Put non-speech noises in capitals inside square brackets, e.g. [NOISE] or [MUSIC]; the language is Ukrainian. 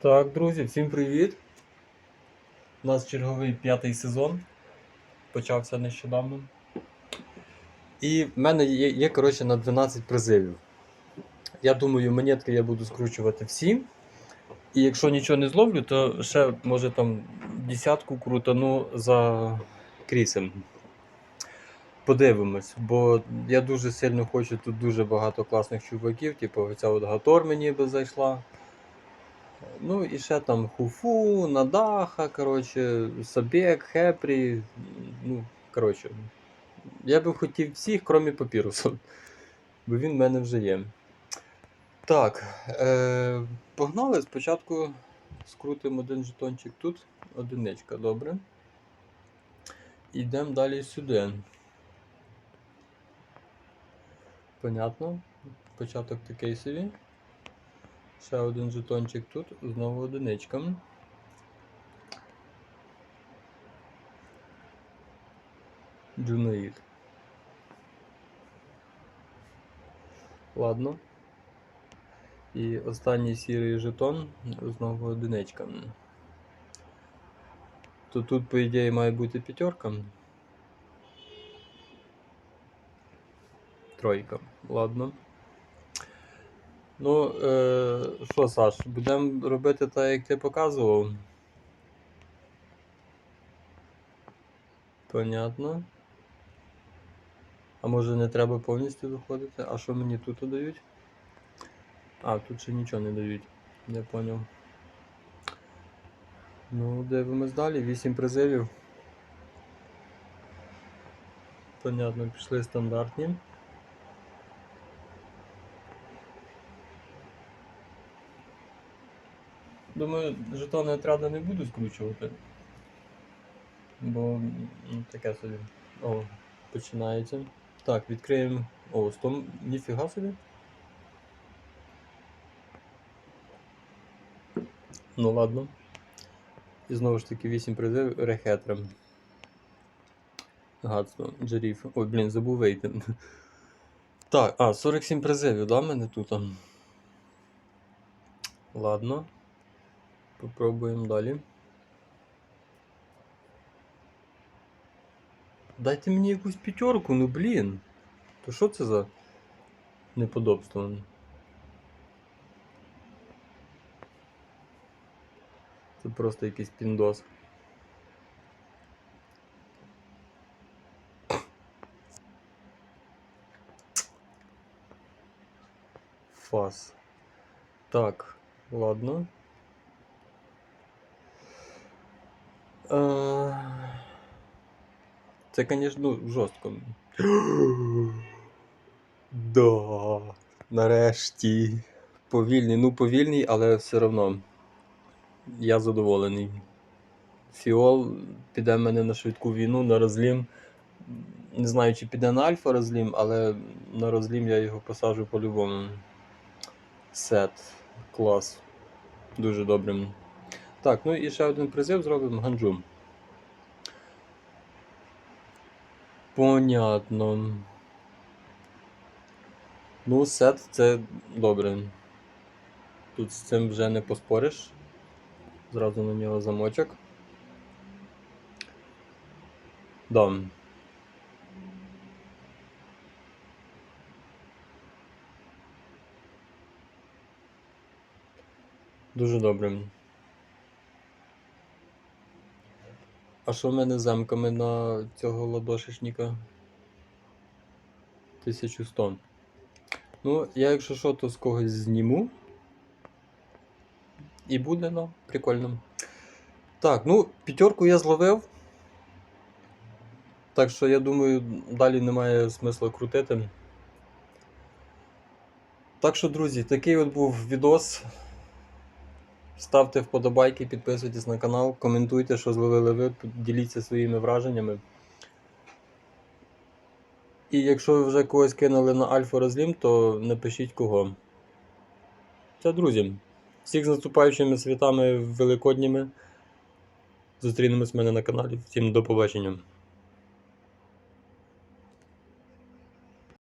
Так, друзі, всім привіт! У нас черговий п'ятий сезон. Почався нещодавно. І в мене є, є коротше, на 12 призивів. Я думаю, монетки я буду скручувати всі. І якщо нічого не зловлю, то ще може там десятку крутану за крісем. Подивимось, бо я дуже сильно хочу тут дуже багато класних чуваків, типу оця от Гатор мені би зайшла. Ну і ще там Хуфу, Надаха, коротше, Сабек, Хепрі. Ну, коротше. Я би хотів всіх, крім папірусу. Бо він в мене вже є. Так. Е, погнали. Спочатку скрутимо один жетончик тут. Одиничка, добре. Йдемо далі сюди. Понятно. Початок такий собі. Ще один жетончик тут, знову одиничка. Джунаїд. Ладно. І останній сірий жетон, знову одиничка. То тут, по ідеї, має бути п'ятерка. Тройка. Ладно. Ну, е, що, Саш, будемо робити так, як ти показував. Понятно. А може не треба повністю виходити? А що мені тут дають? А, тут ще нічого не дають. Я поняв. Ну, дивимось далі. 8 призивів. Понятно, пішли стандартні. Думаю, жетони отряду не буду скручувати. Бо ну, таке собі. О, починається. Так, відкриємо. О, 100... Ніфіга собі. Ну ладно. І знову ж таки 8 призив рехетра. Гадство, Джеріф. Ой, блін, забув вийти. Так, а, 47 призивів, да, мене тут? Ладно. Попробуємо далі. Дайте мені якусь п'ятерку, ну блін. То що це за неподобство? Це просто якийсь піндос. Фас. Так, ладно. Це, звісно, ну, жорстко. [GASPS] Да, нарешті. Повільний, ну повільний, але все одно. Я задоволений. Фіол піде мене на швидку війну, на розлім. Не знаю, чи піде на альфа розлім, але на розлім я його посаджу по-любому. Сет. Клас. Дуже добре. Так, ну і ще один призив зробимо ганджу. Понятно. Ну, сет це добре. Тут з цим вже не поспориш. Зразу на нього замочок. Да. Дуже добре. А що в мене замками на цього ладошечника? 1100. Ну, я якщо що, то з когось зніму. І буде, ну, прикольно. Так, ну, п'ятерку я зловив. Так що я думаю, далі немає смисла крутити. Так що, друзі, такий от був відос. Ставте вподобайки, підписуйтесь на канал, коментуйте, що зловили ви, діліться своїми враженнями. І якщо ви вже когось кинули на альфа розлім, то напишіть кого. Це друзі. Всіх з наступаючими святами великодніми. Зустрінемось в мене на каналі. Всім до побачення.